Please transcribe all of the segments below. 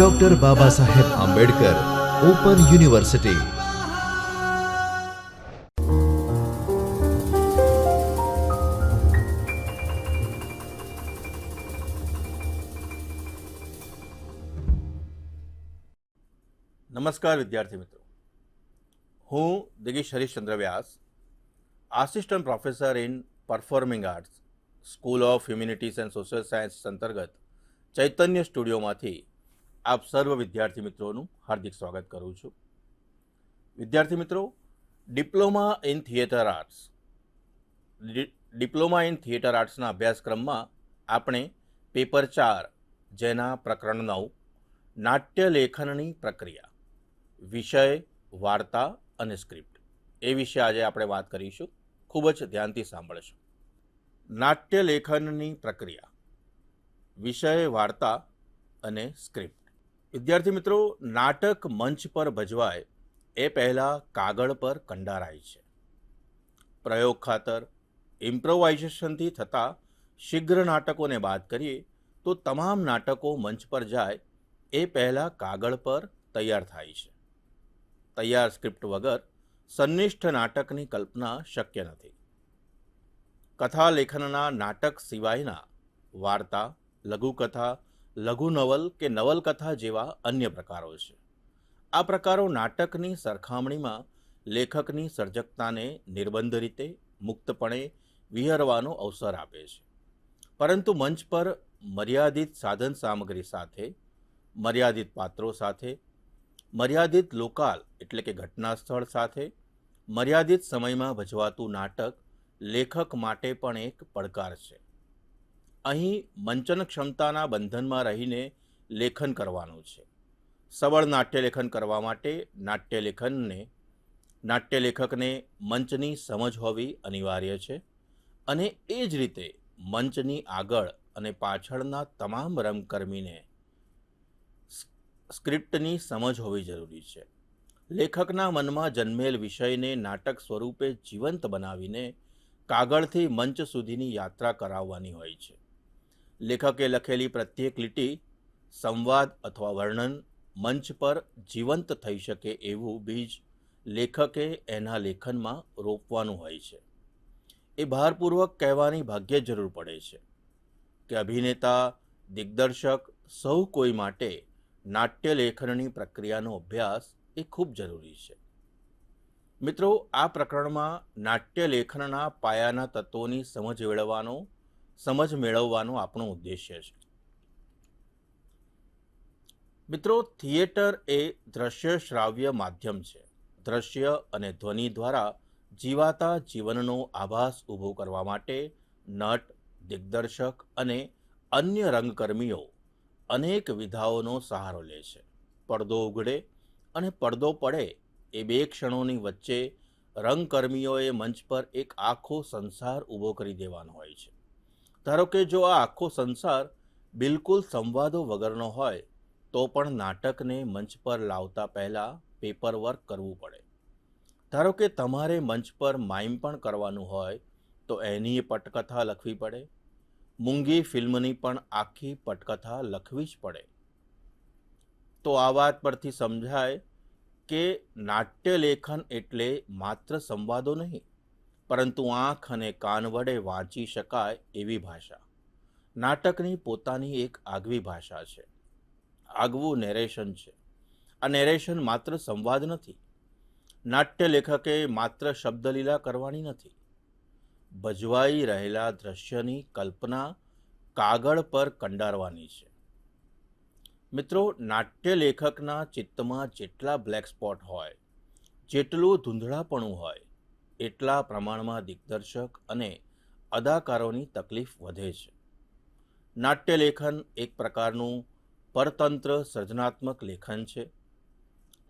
Doctor Baba Saheb Ambedkar open university નમસ્કાર વિદ્યાર્થી મિત્રો હું Digish Harishchandra Vyas assistant professor in performing arts school of humanities and social science અંતર્ગત ચૈતન્ય સ્ટુડિયોમાંથી આપ સર્વ વિદ્યાર્થી મિત્રોનું હાર્દિક સ્વાગત કરું છું. વિદ્યાર્થી મિત્રો, diploma in theatre arts. Diploma in theatre આર્ટ્સના અભ્યાસક્રમમાં આપણે પેપર ચાર, જેના પ્રકરણ નવ, નાટ્ય લેખનની પ્રક્રિયા, વિષય, વાર્તા અને સ્ક્રિપ્ટ, એ વિશે આજે આપણે વાત કરીશું. ખૂબ જ ધ્યાનથી સાંભળશું. નાટ્ય લેખનની પ્રક્રિયા, વિષય, વાર્તા અને સ્ક્રિપ્ટ. વિદ્યાર્થી મિત્રો, નાટક મંચ પર ભજવાય એ પહેલાં કાગળ પર કંડારાય છે. પ્રયોગ ખાતર, ઇમ્પ્રોવાઇઝેશનથી થતા શીઘ્ર નાટકોને બાદ કરીએ તો તમામ નાટકો મંચ પર જાય એ પહેલાં કાગળ પર તૈયાર થાય છે. તૈયાર સ્ક્રિપ્ટ વગર સંનિષ્ઠ નાટકની કલ્પના શક્ય નથી. કથા લેખનના નાટક સિવાયના વાર્તા, લઘુકથા લઘુ નવલ કે નવલકથા જેવા અન્ય પ્રકારો છે. આ પ્રકારો નાટકની સરખામણીમાં લેખકની સર્જકતાને નિર્બંધ રીતે, મુક્તપણે વિહરવાનો અવસર આપે છે. પરંતુ મંચ પર મર્યાદિત સાધન સામગ્રી સાથે, મર્યાદિત પાત્રો સાથે, મર્યાદિત લોકાલ એટલે કે ઘટના સ્થળ સાથે, મર્યાદિત સમયમાં ભજવાતું નાટક લેખક માટે પણ એક પડકાર છે. અહીં મંચન ક્ષમતાના બંધનમાં રહીને લેખન કરવાનું છે. સબળ નાટ્યલેખન કરવા માટે નાટ્યલેખનને, નાટ્યલેખકને મંચની સમજ હોવી અનિવાર્ય છે અને એ જ રીતે મંચની આગળ અને પાછળના તમામ રંગકર્મીને સ્ક્રિપ્ટની સમજ હોવી જરૂરી છે. લેખકના મનમાં જન્મેલ વિષયને નાટક સ્વરૂપે જીવંત બનાવીને કાગળથી મંચ સુધીની યાત્રા કરાવવાની હોય છે. લેખકે લખેલી પ્રત્યેક લીટી સંવાદ અથવા વર્ણન મંચ પર જીવંત થઈ શકે એવું બીજ લેખકે એના લેખનમાં રોપવાનું હોય છે. એ ભારપૂર્વક કહેવાની ભાગ્યે જરૂર પડે છે કે અભિનેતા, દિગ્દર્શક સૌ કોઈ માટે નાટ્ય લેખનની પ્રક્રિયાનો અભ્યાસ એ ખૂબ જરૂરી છે. મિત્રો, આ પ્રકરણમાં નાટ્ય લેખનના પાયાના તત્વોની સમજ મેળવવાનો સમજ મેળવવાનો આપણો ઉદ્દેશ્ય છે. મિત્રો, થિયેટર એ દ્રશ્ય શ્રાવ્ય માધ્યમ છે. દ્રશ્ય અને ધ્વનિ દ્વારા જીવાતા જીવનનો આભાસ ઊભો કરવા માટે નટ, દિગ્દર્શક અને અન્ય રંગકર્મીઓ અનેક વિધાઓનો સહારો લે છે. પડદો ઉઘડે અને પડદો પડે એ બે ક્ષણોની વચ્ચે રંગકર્મીઓએ મંચ પર એક આખો સંસાર ઊભો કરી દેવાનો હોય છે. ધારો કે જો આ આખો સંસાર બિલકુલ સંવાદો વગરનો હોય, તો પણ નાટકને મંચ પર લાવતા પહેલાં પેપર વર્ક કરવું પડે. ધારો કે તમારે મંચ પર માઇમ પણ કરવાનું હોય, તો એની પટકથા લખવી પડે. મૂંગી ફિલ્મની પણ આખી પટકથા લખવી જ પડે. તો આ વાત પરથી સમજાય કે નાટ્ય લેખન એટલે માત્ર સંવાદો નહીં પરંતુ આંખ અને કાન વડે વાંચી શકાય એવી ભાષા. નાટકની પોતાની એક આગવી ભાષા છે. આગવું નેરેશન છે. આ નેરેશન માત્ર સંવાદ નથી. નાટ્ય લેખકે માત્ર શબ્દલીલા કરવાની નથી. ભજવાઈ રહેલા દ્રશ્યની કલ્પના કાગળ પર કંડારવાની છે. મિત્રો, નાટ્ય લેખકના ચિત્તમાં જેટલા બ્લેક સ્પોટ હોય, જેટલું ધૂંધળાપણું હોય એટલા પ્રમાણમાં દિગ્દર્શક અને અદાકારોની તકલીફ વધે છે. નાટ્ય લેખન એક પ્રકારનું પરતંત્ર સર્જનાત્મક લેખન છે.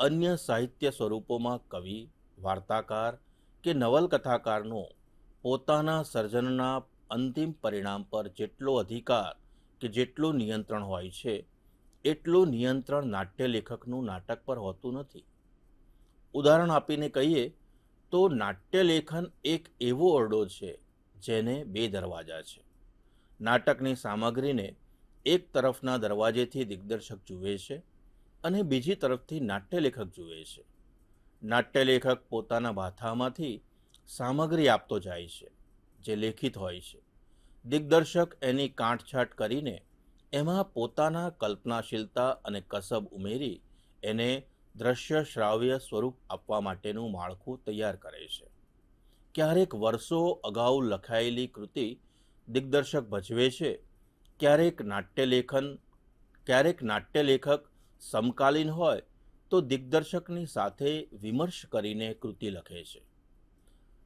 અન્ય સાહિત્ય સ્વરૂપોમાં કવિ, વાર્તાકાર કે નવલકથાકારનો પોતાના સર્જનના અંતિમ પરિણામ પર જેટલો અધિકાર કે જેટલું નિયંત્રણ હોય છે, એટલું નિયંત્રણ નાટ્ય લેખકનું નાટક પર હોતું નથી. ઉદાહરણ આપીને કહીએ તો નાટ્યલેખન એક એવો ઓરડો છે જેને બે દરવાજા છે. નાટકની સામગ્રીને એક તરફના દરવાજેથી દિગ્દર્શક જુએ છે અને બીજી તરફથી નાટ્યલેખક જુએ છે. નાટ્યલેખક પોતાના ભાથામાંથી સામગ્રી આપતો જાય છે, જે લેખિત હોય છે. દિગ્દર્શક એની કાંટછાટ કરીને એમાં પોતાના કલ્પનાશીલતા અને કસબ ઉમેરી એને દ્રશ્ય શ્રાવ્ય સ્વરૂપ આપવા માટેનું માળખું તૈયાર કરે છે. ક્યારેક વર્ષો અગાઉ લખાયેલી કૃતિ દિગ્દર્શક ભજવે છે, ક્યારેક નાટ્યલેખન ક્યારેક નાટ્યલેખક સમકાલીન હોય તો દિગ્દર્શકની સાથે વિમર્શ કરીને કૃતિ લખે છે.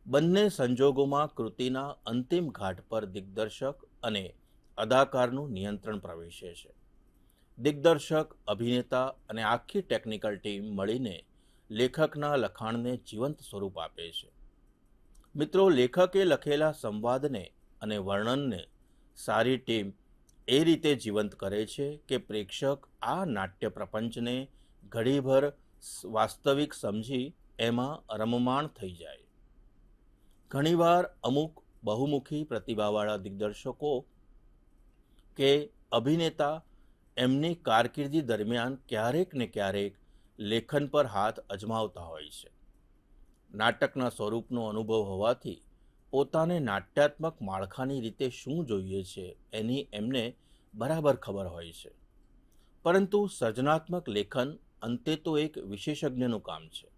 બંને સંજોગોમાં કૃતિના અંતિમ ઘાટ પર દિગ્દર્શક અને અદાકારનું નિયંત્રણ પ્રવેશે છે. દિગ્દર્શક, અભિનેતા અને આખી ટેકનિકલ ટીમ મળીને લેખકના લખાણને જીવંત સ્વરૂપ આપે છે. મિત્રો, લેખકે લખેલા સંવાદને અને વર્ણનને સારી ટીમ એ રીતે જીવંત કરે છે કે પ્રેક્ષક આ નાટ્ય પ્રપંચને ઘડીભર વાસ્તવિક સમજી એમાં રમમાણ થઈ જાય. ઘણીવાર અમુક બહુમુખી પ્રતિભાવાળા દિગ્દર્શકો કે અભિનેતા એમની કારકિર્દી દરમિયાન ક્યારેક ને ક્યારેક લેખન પર હાથ અજમાવતા હોય છે. નાટકના સ્વરૂપનો અનુભવ હોવાથી પોતાને નાટ્યાત્મક માળખાની રીતે શું જોઈએ છે એની એમને બરાબર ખબર હોય છે. પરંતુ સર્જનાત્મક લેખન અંતે તો એક વિશેષજ્ઞનું કામ છે.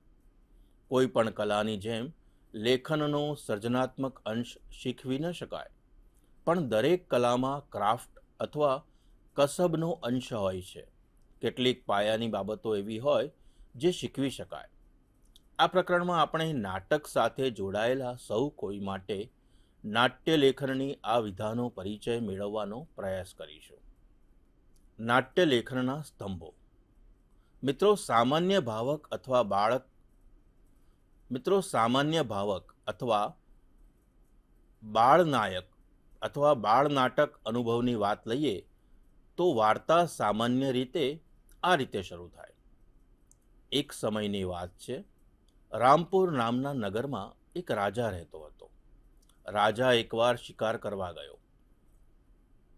કોઈ પણ કલાની જેમ લેખનનો સર્જનાત્મક અંશ શીખવી ન શકાય. પણ દરેક કલામાં ક્રાફ્ટ અથવા કસબનો અંશ હોય છે. કેટલીક પાયાની બાબતો એવી હોય જે શીખવી શકાય. આ પ્રકરણમાં આપણે નાટક સાથે જોડાયેલા સૌ કોઈ માટે નાટ્ય લેખનની આ વિધાનો પરિચય મેળવવાનો પ્રયાસ કરીશું. નાટ્ય લેખનના સ્તંભો. મિત્રો, સામાન્ય ભાવક અથવા બાળક, મિત્રો, સામાન્ય ભાવક અથવા બાળનાયક અથવા બાળનાટક અનુભવની વાત લઈએ તો વાર્તા સામાન્ય રીતે આ રીતે શરૂ થાય. એક સમયની વાત છે, રામપુર નામના નગરમાં એક રાજા રહેતો હતો. રાજા એકવાર શિકાર કરવા ગયો.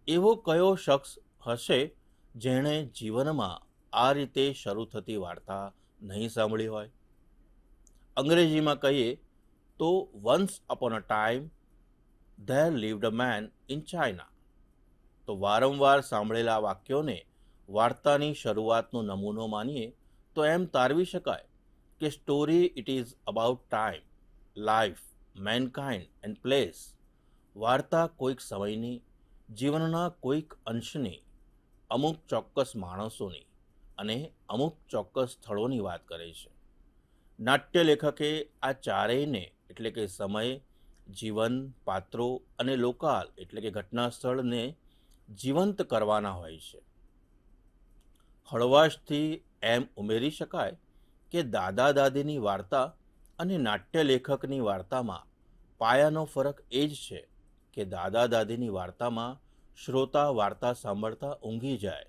એવો કયો શખ્સ હશે જેણે જીવનમાં આ રીતે શરૂ થતી વાર્તા નહીં સાંભળી હોય? અંગ્રેજીમાં કહીએ તો once upon a time there lived a man in China તો વારંવાર સાંભળેલા વાક્યોને વાર્તાની શરૂઆતનો નમૂનો માનીએ તો એમ તારવી શકાય કે story it is about time life mankind and place વાર્તા કોઈક સમયની, જીવનના કોઈક અંશની, અમુક ચોક્કસ માણસોની અને અમુક ચોક્કસ સ્થળોની વાત કરે છે. નાટ્ય લેખકે આ ચારેયને એટલે કે સમય, જીવન, પાત્રો અને લોકાલ એટલે કે ઘટના સ્થળને જીવંત કરવાના હોય છે. હળવાશથી એમ ઉમેરી શકાય કે દાદા દાદીની વાર્તા અને નાટ્ય લેખકની વાર્તામાં પાયાનો ફરક એ જ છે કે દાદા દાદીની વાર્તામાં શ્રોતા વાર્તા સાંભળતા ઊંઘી જાય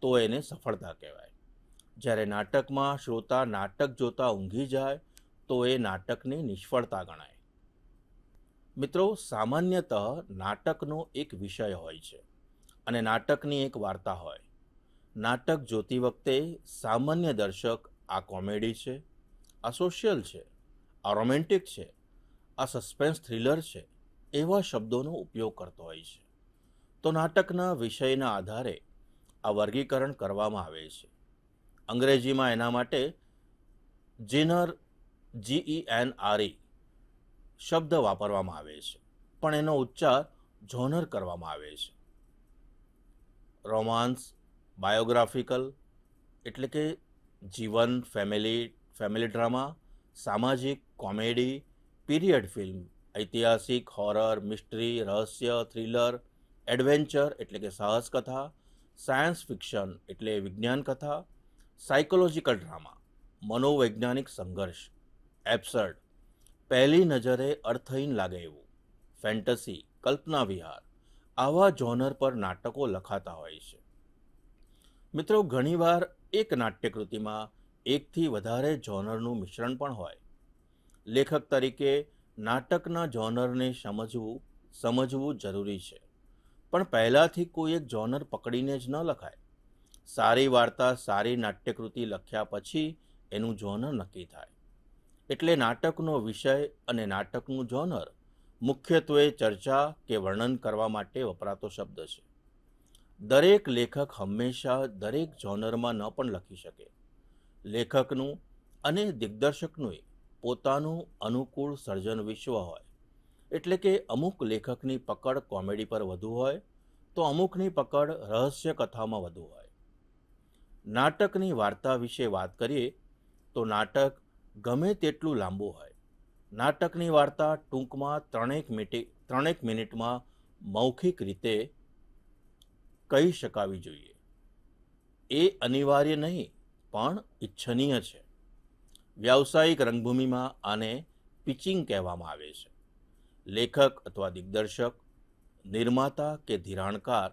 તો એને સફળતા કહેવાય. જ્યારે નાટકમાં શ્રોતા નાટક જોતા ઊંઘી જાય તો એ નાટકની નિષ્ફળતા ગણાય. મિત્રો, સામાન્યતઃ નાટકનો એક વિષય હોય છે. અને નાટકની એક વાર્તા હોય. નાટક જોતી વખતે સામાન્ય દર્શક આ કોમેડી છે, આ સોશિયલ છે, આ રોમેન્ટિક છે, આ સસ્પેન્સ થ્રિલર છે, એવા શબ્દોનો ઉપયોગ કરતો હોય છે. તો નાટકના વિષયના આધારે આ વર્ગીકરણ કરવામાં આવે છે. અંગ્રેજીમાં એના માટે genre G E N R શબ્દ વાપરવામાં આવે છે. પણ એનો ઉચ્ચાર જોનર કરવામાં આવે છે. રોમાન્સ બાયોગ્રાફિકલ એટલે કે જીવન ફેમિલી ફેમિલી ડ્રામા સામાજિક કોમેડી પીરિયડ ફિલ્મ ઐતિહાસિક હોરર મિસ્ટ્રી રહસ્ય થ્રિલર એડવેન્ચર એટલે કે સાહસ કથા સાયન્સ ફિક્શન એટલે વિજ્ઞાન કથા સાયકોલોજિકલ ડ્રામા મનોવૈજ્ઞાનિક સંઘર્ષ એબ્સર્ડ પહેલી નજરે અર્થહીન લાગે એવું ફેન્ટસી કલ્પના વિહાર આવા જોનર પર નાટકો લખાતા હોય છે. મિત્રો, ઘણીવાર એક નાટ્યકૃતિમાં એકથી વધારે જોનરનું મિશ્રણ પણ હોય. લેખક તરીકે નાટકના જોનરને સમજવું સમજવું જરૂરી છે. પણ પહેલાંથી કોઈ એક જોનર પકડીને જ ન લખાય. સારી વાર્તા, સારી નાટ્યકૃતિ લખ્યા પછી એનું જોનર નક્કી થાય. એટલે નાટકનો વિષય અને નાટકનું જોનર મુખ્યત્વે ચર્ચા કે વર્ણન કરવા માટે વપરાતો શબ્દ છે. દરેક લેખક હંમેશા દરેક જોનરમાં ન પણ લખી શકે. લેખકનું અને દિગ્દર્શકનું પોતાનું અનુકૂળ સર્જન વિશ્વ હોય. એટલે કે અમુક લેખકની પકડ કોમેડી પર વધુ હોય, તો અમુકની પકડ રહસ્ય કથામાં વધુ હોય. નાટકની વાર્તા વિશે વાત કરીએ, તો નાટક ગમે તેટલું લાંબુ હોય નાટકની વાર્તા ટૂંકમાં ત્રણેક મિનિટે, ત્રણેક મિનિટમાં મૌખિક રીતે કહી શકાવી જોઈએ. એ અનિવાર્ય નહીં, પણ ઈચ્છનીય છે. વ્યાવસાયિક રંગભૂમિમાં આને પિચિંગ કહેવામાં આવે છે. લેખક અથવા દિગ્દર્શક, નિર્માતા કે ધિરાણકાર,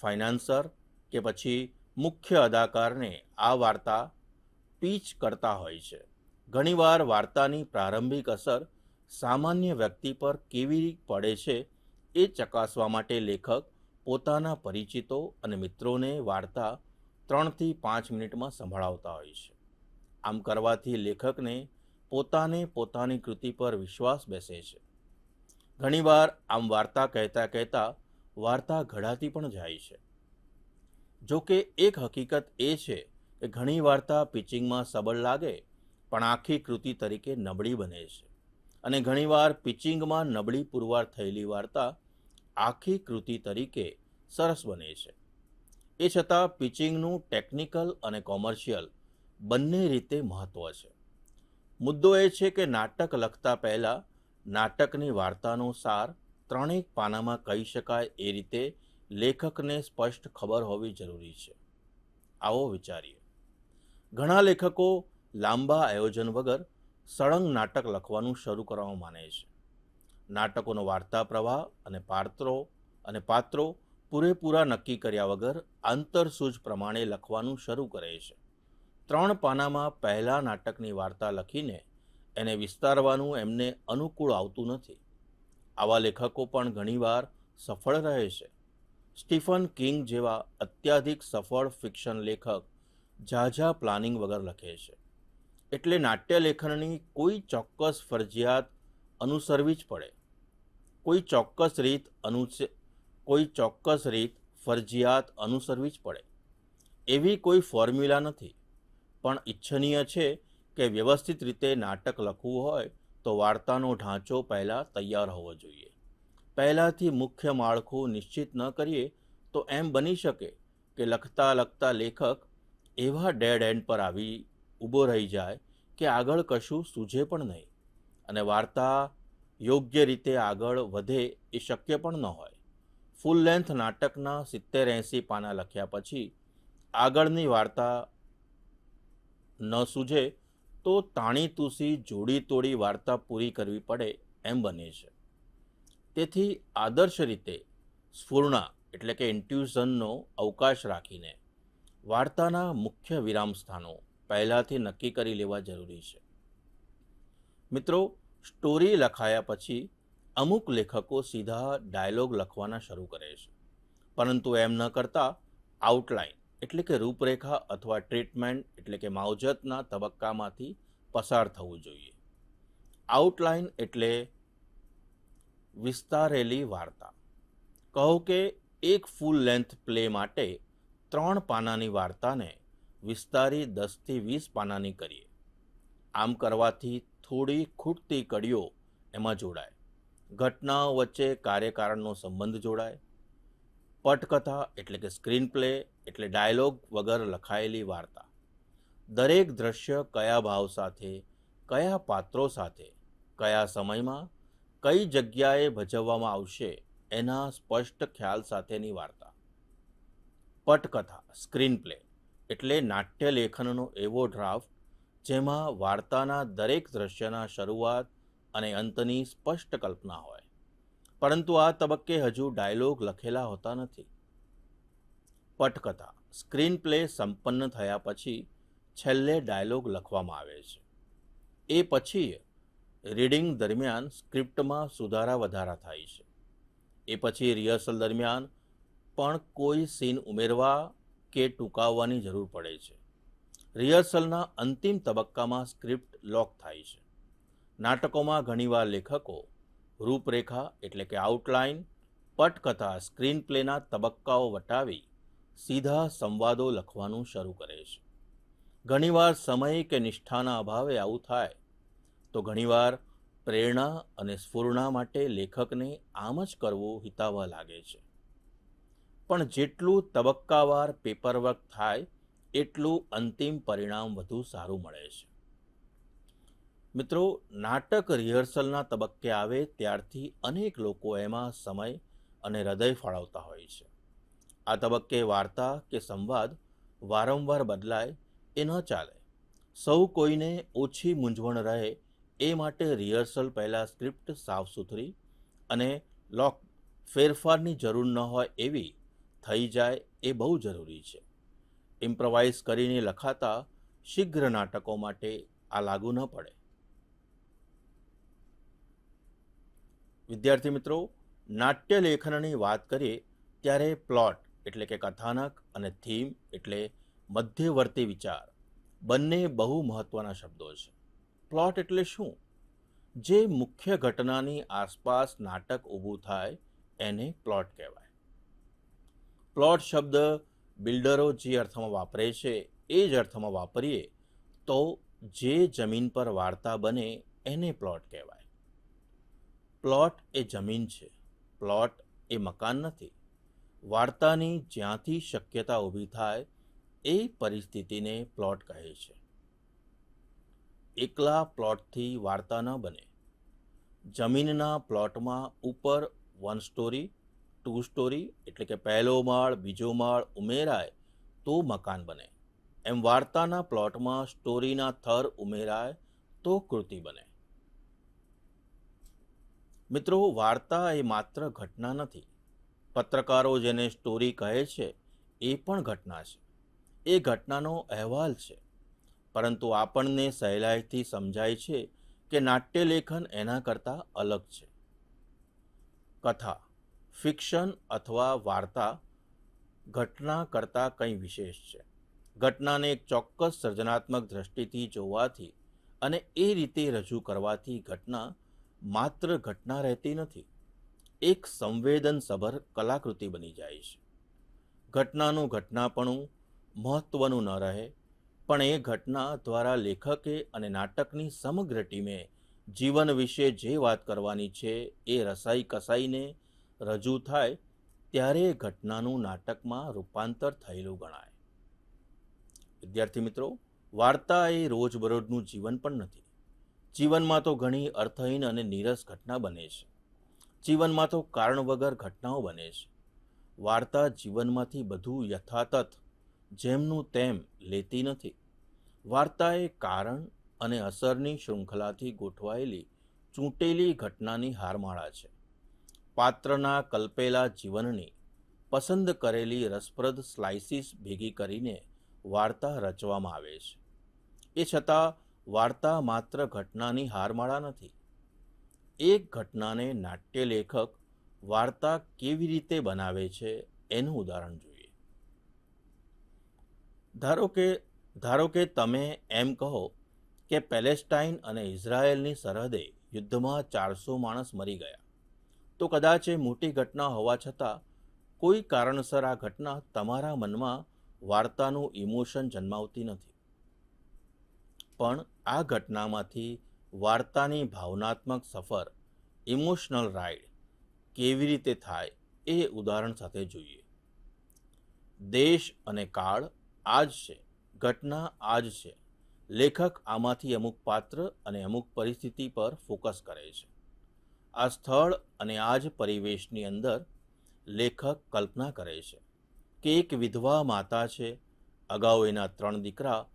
ફાઇનાન્સર કે પછી મુખ્ય અદાકારને આ વાર્તા પીચ કરતા હોય છે. ઘણીવાર વાર્તાની પ્રારંભિક અસર સામાન્ય વ્યક્તિ પર કેવી પડે છે એ ચકાસવા માટે લેખક પોતાના પરિચિતો અને મિત્રોને વાર્તા ત્રણથી પાંચ મિનિટમાં સંભળાવતા હોય છે. આમ કરવાથી લેખકને પોતાને પોતાની કૃતિ પર વિશ્વાસ બેસે છે. ઘણીવાર આમ વાર્તા કહેતા કહેતા વાર્તા ઘડાતી પણ જાય છે. જો કે એક હકીકત એ છે કે ઘણી વાર્તા પિચિંગમાં સબળ લાગે પણ આખી કૃતિ તરીકે નબળી બને છે. અને ઘણીવાર પિચિંગમાં નબળી પુરવાર થયેલી વાર્તા આખી કૃતિ તરીકે સરસ બને છે. એ છતાં પિચિંગનું ટેકનિકલ અને કોમર્શિયલ બંને રીતે મહત્ત્વ છે. મુદ્દો એ છે કે નાટક લખતા પહેલાં નાટકની વાર્તાનો સાર ત્રણેક પાનામાં કહી શકાય એ રીતે લેખકને સ્પષ્ટ ખબર હોવી જરૂરી છે. આવો વિચારીએ. ઘણા લેખકો લાંબા આયોજન વગર સળંગ નાટક લખવાનું શરૂ કરવા માને છે. નાટકોનો વાર્તા પ્રવાહ અને પાત્રો અને પાત્રો પૂરેપૂરા નક્કી કર્યા વગર આંતરસૂઝ પ્રમાણે લખવાનું શરૂ કરે છે. ત્રણ પાનામાં પહેલાં નાટકની વાર્તા લખીને એને વિસ્તારવાનું એમને અનુકૂળ આવતું નથી. આવા લેખકો પણ ઘણીવાર સફળ રહે છે. સ્ટીફન કિંગ જેવા અત્યાધિક સફળ ફિક્શન લેખક ઝાઝા પ્લાનિંગ વગર લખે છે. એટલે નાટ્ય લેખનની કોઈ ચોક્કસ ફરજિયાત અનુસરવી જ પડે. કોઈ ચોક્કસ રીત અનુ કોઈ ચોક્કસ રીત ફરજિયાત અનુસરવી જ પડે. એવી કોઈ ફોર્મ્યુલા નથી. પણ ઈચ્છનીય છે કે વ્યવસ્થિત રીતે નાટક લખવું હોય તો વાર્તાનો ઢાંચો પહેલાં તૈયાર હોવો જોઈએ. પહેલાંથી મુખ્ય માળખું નિશ્ચિત ન કરીએ તો એમ બની શકે કે લખતા લખતા લેખક એવા ડેડ એન્ડ પર આવી ઊભો રહી જાય કે આગળ કશું સૂઝે પણ નહીં. અને વાર્તા યોગ્ય રીતે આગળ વધે એ શક્ય પણ ન હોય. ફૂલ લેન્થ નાટકના સિત્તેર એંસી પાના લખ્યા પછી આગળની વાર્તા ન સૂઝે તો તાણી તૂસી જોડી તોડી વાર્તા પૂરી કરવી પડે એમ બને છે. તેથી આદર્શ રીતે સ્ફૂર્ણા એટલે કે ઇન્ટ્યુઝનનો અવકાશ રાખીને વાર્તાના મુખ્ય વિરામ સ્થાનો પહેલાંથી નક્કી કરી લેવા જરૂરી છે. મિત્રો, સ્ટોરી લખાયા પછી અમુક લેખકો સીધા ડાયલોગ લખવાના શરૂ કરે છે. પરંતુ એમ ન કરતા આઉટલાઇન એટલે કે રૂપરેખા અથવા ટ્રીટમેન્ટ એટલે કે માવજતના તબક્કામાંથી પસાર થવું જોઈએ. આઉટલાઇન એટલે વિસ્તારેલી વાર્તા. કહો કે એક ફૂલ લેન્થ પ્લે માટે ત્રણ પાનાની વાર્તાને વિસ્તારી દસથી વીસ પાનાની કરીએ. આમ કરવાથી થોડી ખૂટતી કડીઓ એમાં જોડાય. ઘટનાઓ વચ્ચે કાર્યકારણનો સંબંધ જોડાય. પટકથા એટલે કે સ્ક્રીન પ્લે એટલે ડાયલોગ વગર લખાયેલી વાર્તા. દરેક દ્રશ્ય કયા ભાવ સાથે, કયા પાત્રો સાથે, કયા સમયમાં, કઈ જગ્યાએ ભજવવામાં આવશે એના સ્પષ્ટ ખ્યાલ સાથેની વાર્તા. પટકથા, સ્ક્રીન પ્લે. એટલે નાટ્ય લેખનનો એવો ડ્રાફ્ટ જેમાં વાર્તાના દરેક દ્રશ્યના શરૂઆત અને અંતની સ્પષ્ટ કલ્પના હોય. પરંતુ આ તબક્કે હજુ ડાયલોગ લખેલા હોતા નથી. પટકથા, સ્ક્રીન પ્લે સંપન્ન થયા પછી છેલ્લે ડાયલોગ લખવામાં આવે છે. એ પછી રીડિંગ દરમિયાન સ્ક્રિપ્ટમાં સુધારા વધારા થાય છે. એ પછી રિહર્સલ દરમિયાન પણ કોઈ સીન ઉમેરવા કે ટૂંકાવવાની જરૂર પડે છે. રિહર્સલના અંતિમ તબક્કામાં સ્ક્રિપ્ટ લોક થાય છે. નાટકોમાં ઘણીવાર લેખકો, રૂપરેખા એટલે કે આઉટલાઇન પટકથા સ્ક્રીન પ્લેના તબક્કાઓ વટાવી સીધા સંવાદો લખવાનું શરૂ કરે છે. ઘણીવાર સમય કે નિષ્ઠાના અભાવે આવું થાય, તો ઘણીવાર પ્રેરણા અને સ્ફૂર્ણા માટે લેખકને આમ જ કરવું હિતાવહ લાગે છે. પણ જેટલું તબક્કાવાર પેપરવર્ક થાય, એટલું અંતિમ પરિણામ વધુ સારું મળે છે. મિત્રો, નાટક રિહર્સલના તબક્કે આવે ત્યારથી અનેક લોકો એમાં સમય અને હૃદય ફાળવતા હોય છે. આ તબક્કે વાર્તા કે સંવાદ વારંવાર બદલાય એ ન ચાલે. સૌ કોઈને ઓછી મૂંઝવણ રહે એ માટે રિહર્સલ પહેલાં સ્ક્રિપ્ટ સાફ સુથરી અને લોક, ફેરફારની જરૂર ન હોય એવી થઈ જાય એ બહુ જરૂરી છે. ઇમ્પ્રોવાઇઝ કરીને લખાતા શીઘ્ર નાટકો માટે આ લાગુ ન પડે. વિદ્યાર્થી મિત્રો, નાટ્ય લેખનની વાત કરીએ ત્યારે પ્લોટ એટલે કે કથાનક અને થીમ એટલે મધ્યવર્તી વિચાર. બંને બહુ મહત્ત્વના શબ્દો છે. પ્લોટ એટલે શું? જે મુખ્ય ઘટનાની આસપાસ નાટક ઊભું થાય એને પ્લોટ કહેવાય. પ્લોટ શબ્દ બિલ્ડરો જે અર્થમાં વાપરે છે, એ જ અર્થમાં વાપરીએ તો જે જમીન પર વાર્તા બને એને પ્લોટ કહેવાય. પ્લોટ એ જમીન છે, પ્લોટ એ મકાન નથી. વાર્તાની જ્યાંથી શક્યતા ઊભી થાય એ પરિસ્થિતિને પ્લોટ કહે છે. એકલા પ્લોટથી વાર્તા ન બને. જમીનના પ્લોટમાં ઉપર વન સ્ટોરી ટુ સ્ટોરી એટલે કે પહેલો માળ, બીજો માળ ઉમેરાય તો મકાન બને. એમ વાર્તાના પ્લોટમાં સ્ટોરીના થર ઉમેરાય તો કૃતિ બને. મિત્રો, વાર્તા એ માત્ર ઘટના નથી. પત્રકારો જેને સ્ટોરી કહે છે, એ પણ ઘટના છે. એ ઘટનાનો અહેવાલ છે. પરંતુ આપણને સહેલાઈથી સમજાય છે કે નાટ્યલેખન એના કરતાં અલગ છે. કથા. ફિક્શન અથવા વાર્તા ઘટના કરતાં કંઈ વિશેષ છે. ઘટનાને એક ચોક્કસ સર્જનાત્મક દ્રષ્ટિથી જોવાથી અને એ રીતે રજૂ કરવાથી ઘટના માત્ર ઘટના રહેતી નથી. એક સંવેદનસભર કલાકૃતિ બની જાય છે. ઘટનાનું ઘટનાપણું મહત્ત્વનું ન રહે, પણ એ ઘટના દ્વારા લેખકે અને નાટકની સમગ્ર ટીમે જીવન વિશે જે વાત કરવાની છે એ રસાઈ કસાઈને રજૂ થાય ત્યારે એ ઘટનાનું નાટકમાં રૂપાંતર થયેલું ગણાય. વિદ્યાર્થી મિત્રો, વાર્તા એ રોજબરોજનું જીવન પણ નથી. જીવનમાં તો ઘણી અર્થહીન અને નીરસ ઘટના બને છે. જીવનમાં તો કારણ વગર ઘટનાઓ બને છે. વાર્તા જીવનમાંથી બધું યથાતથ, જેમનું તેમ લેતી નથી. વાર્તા એ કારણ અને અસરની શૃંખલાથી ગોઠવાયેલી ચૂંટેલી ઘટનાની હારમાળા છે. પાત્રના કલ્પેલા જીવનની પસંદ કરેલી રસપ્રદ સ્લાઇસીસ ભેગી કરીને વાર્તા રચવામાં આવે છે. એ છતાં વાર્તા માત્ર ઘટનાની હારમાળા નથી. એક ઘટનાને નાટ્ય લેખક વાર્તા કેવી રીતે બનાવે છે એનું ઉદાહરણ જોઈએ. ધારો કે ધારો કે તમે એમ કહો કે પેલેસ્ટાઇન અને ઇઝરાયેલની સરહદે યુદ્ધમાં ચારસો માણસ મરી ગયા. તો કદાચ એ મોટી ઘટના હોવા છતાં, કોઈ કારણસર આ ઘટના તમારા મનમાં વાર્તાનું ઇમોશન જન્માવતી નથી. પણ આ ઘટનામાંથી વાર્તાની ભાવનાત્મક સફર, ઇમોશનલ રાઇડ કેવી રીતે થાય એ ઉદાહરણ સાથે જોઈએ. દેશ અને કાળ આજ છે, ઘટના આજ છે. લેખક આમાંથી અમુક પાત્ર અને અમુક પરિસ્થિતિ પર ફોકસ કરે છે. આ સ્થળ અને આ જ પરિવેશની અંદર લેખક કલ્પના કરે છે કે એક વિધવા માતા છે. અગાઉ એના ત્રણ દીકરા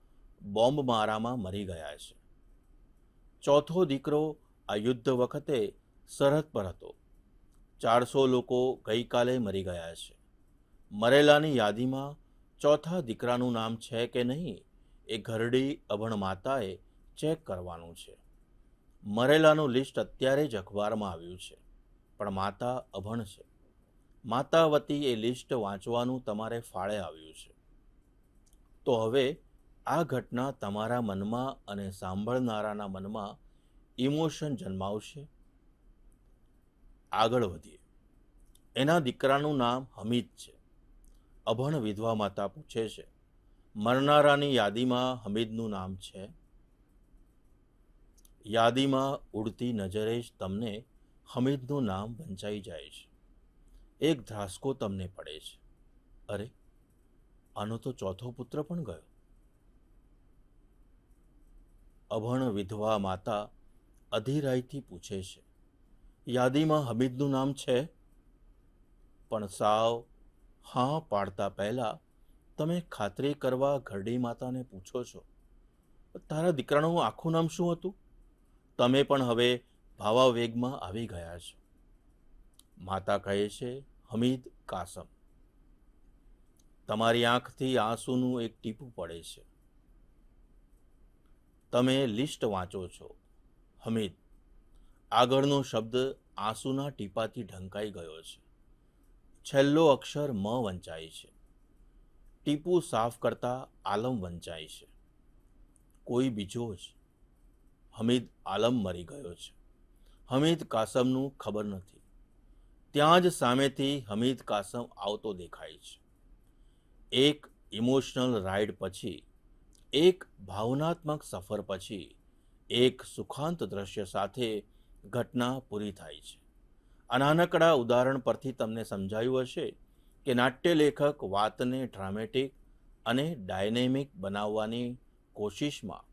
બોમ્બ મારામાં મરી ગયા છે. ચોથો દીકરો આ યુદ્ધ વખતે સરહદ પર હતો. ચારસો લોકો ગઈકાલે મરી ગયા છે. મરેલાની યાદીમાં ચોથા દીકરાનું નામ છે કે નહીં એ ઘરડી અભણ માતાએ ચેક કરવાનું છે. મરેલાનું લિસ્ટ અત્યારે જ અખબારમાં આવ્યું છે. પણ માતા અભણ છે. માતા વતી એ લિસ્ટ વાંચવાનું તમારે ફાળે આવ્યું છે. તો હવે આ ઘટના તમારા મનમાં અને સાંભળનારાના મનમાં ઇમોશન જન્માવશે? આગળ વધીએ. એના દીકરાનું નામ હમીદ છે. અભણ વિધવા માતા પૂછે છે, મરનારાની યાદીમાં હમીદનું નામ છે? યાદીમાં ઉડતી નજરે જ તમને હમીદનું નામ વંચાઈ જાય છે. એક ધ્રાસકો તમને પડે છે. અરે, આનો તો ચોથો પુત્ર પણ ગયો. અભણ વિધવા માતા અધિરાયથી પૂછે છે, યાદીમાં હમીદનું નામ છે? પણ સાવ હા પાડતા પહેલાં તમે ખાતરી કરવા ઘરડી માતાને પૂછો છો, તારા દીકરાનું આખું નામ શું હતું? તમે પણ હવે ભાવાવેગમાં આવી ગયા છો. માતા કહે છે, હમીદ કાસમ. તમારી આંખથી આંસુનું એક ટીપું પડે છે. તમે લિસ્ટ વાંચો છો. હમીદ, આગળનો શબ્દ આંસુના ટીપાથી ઢંકાઈ ગયો છે. છેલ્લો અક્ષર મ વંચાય છે. ટીપું સાફ કરતા આલમ વંચાય છે. કોઈ બીજો જ હમીદ આલમ મરી ગયો છે. હમીદ કાસમનું ખબર નથી. ત્યાં જ સામેથી હમીદ કાસમ આવતો દેખાય છે. એક ઇમોશનલ રાઈડ પછી, એક ભાવનાત્મક સફર પછી, એક સુખાંત દ્રશ્ય સાથે ઘટના પૂરી થાય છે. આ નાનકડા ઉદાહરણ પરથી તમને સમજાયું હશે કે નાટ્ય લેખક વાતને ડ્રામેટિક અને ડાયનેમિક બનાવવાની કોશિશમાં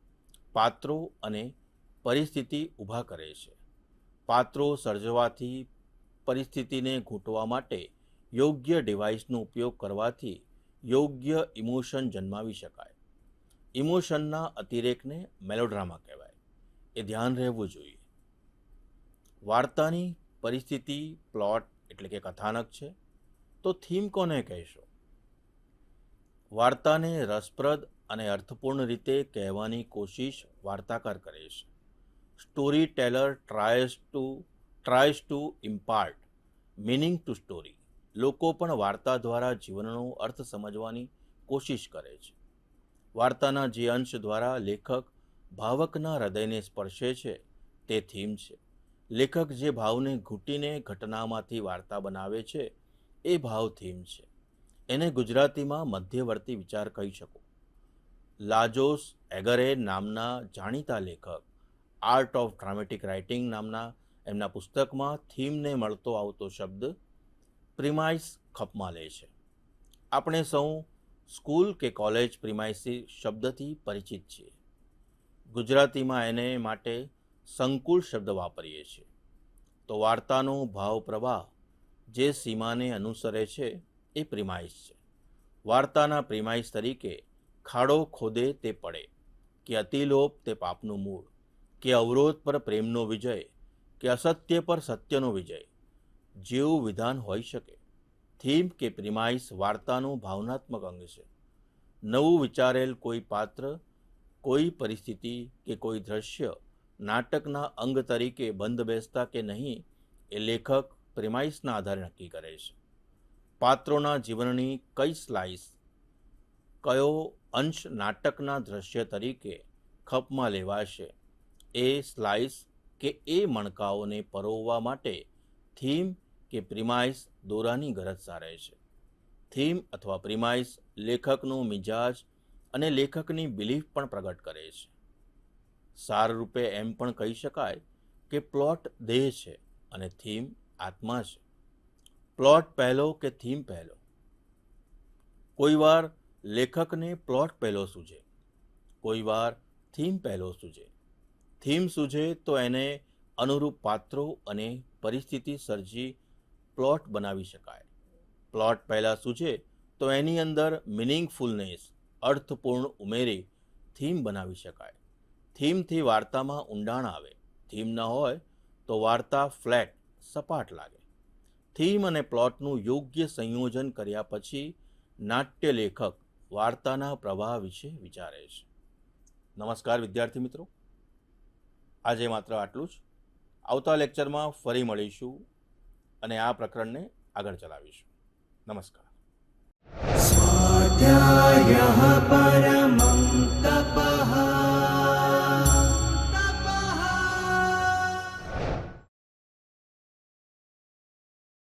પાત્રો અને પરિસ્થિતિ ઊભા કરે છે. પાત્રો સર્જવાથી પરિસ્થિતિને ઘૂંટવા માટે યોગ્ય ડિવાઇસનો ઉપયોગ કરવાથી યોગ્ય ઇમોશન જન્માવી શકાય. ઇમોશનના અતિરેકને મેલોડ્રામા કહેવાય. એ ધ્યાન રહેવું જોઈએ. વાર્તાની પરિસ્થિતિ, પ્લોટ એટલે કે કથાનક છે, તો થીમ કોને કહેશો? વાર્તાને રસપ્રદ અને અર્થપૂર્ણ રીતે કહેવાની કોશિશ વાર્તાકાર કરે છે. Storyteller tries to tries to impart meaning to story લોકો પણ વાર્તા દ્વારા જીવનનો અર્થ સમજવાની કોશિશ કરે છે. વાર્તાના જે અંશ દ્વારા લેખક ભાવકના હૃદયને સ્પર્શે છે, તે થીમ છે. લેખક જે ભાવને ઘૂંટીને ઘટનામાંથી વાર્તા બનાવે છે, એ ભાવ થીમ છે. એને ગુજરાતીમાં મધ્યવર્તી વિચાર કહી શકો. લાજોસ એગરે નામના જાણીતા લેખક આર્ટ ઓફ ડ્રામેટિક રાઇટિંગ નામના એમના પુસ્તકમાં થીમને મળતો આવતો શબ્દ પ્રિમાઇસ ખપમાં લે છે. આપણે સૌ સ્કૂલ કે કોલેજ પ્રિમાઇસી શબ્દથી પરિચિત છીએ. ગુજરાતીમાં એને માટે સંકુલ શબ્દ વાપરીએ છીએ. તો વાર્તાનો ભાવ પ્રવાહ જે સીમાને અનુસરે છે એ પ્રિમાઇસ છે. વાર્તાના પ્રિમાઇસ તરીકે ખાડો ખોદે તે પડે, કે અતિલોપ તે પાપનું મૂળ. કે અવરોધ પર પ્રેમનો વિજય કે અસત્ય પર સત્યનો વિજય જેવું વિધાન હોઈ શકે. થીમ કે પ્રિમાઇસ વાર્તાનું ભાવનાત્મક અંગ છે. નવું વિચારેલ કોઈ પાત્ર, કોઈ પરિસ્થિતિ કે કોઈ દ્રશ્ય નાટકના અંગ તરીકે બંધ બેસતા કે નહીં એ લેખક પ્રિમાઇસના આધારે નક્કી કરે છે. પાત્રોના જીવનની કઈ સ્લાઇસ, કયો અંશ નાટકના દ્રશ્ય તરીકે ખપમાં લેવાશે એ સ્લાઇસ કે એ મણકાઓને પરોવવા માટે થીમ કે પ્રિમાઇસ દોરાની ગરજ સારે છે. થીમ અથવા પ્રિમાઇસ લેખકનો મિજાજ અને લેખકની બિલીફ પણ પ્રગટ કરે છે. સાર રૂપે એમ પણ કહી શકાય કે પ્લોટ દેહ છે અને થીમ આત્મા છે. પ્લોટ પહેલો કે થીમ પહેલો? કોઈ વાર લેખકને પ્લોટ પહેલો સૂજે. કોઈ વાર થીમ પહેલો સૂજે. થીમ સૂજે તો એને અનુરૂપ પાત્રો અને પરિસ્થિતિ સર્જી પ્લોટ બનાવી શકાય. પ્લોટ પહેલાં સૂજે તો એની અંદર મિનિંગફુલનેસ અર્થપૂર્ણ ઉમેરી થીમ બનાવી શકાય. થીમથી વાર્તામાં ઊંડાણ આવે. થીમ ન હોય તો વાર્તા ફ્લેટ સપાટ લાગે. થીમ અને પ્લોટનું યોગ્ય સંયોજન કર્યા પછી નાટ્ય લેખક વાર્તાના પ્રવાહ વિશે વિચારે છે. નમસ્કાર વિદ્યાર્થી મિત્રો. આજે માત્ર આટલું જ. આવતા લેક્ચરમાં ફરી મળીશું અને આ પ્રકરણને આગળ ચલાવીશું. નમસ્કાર. સ્વાધ્યાય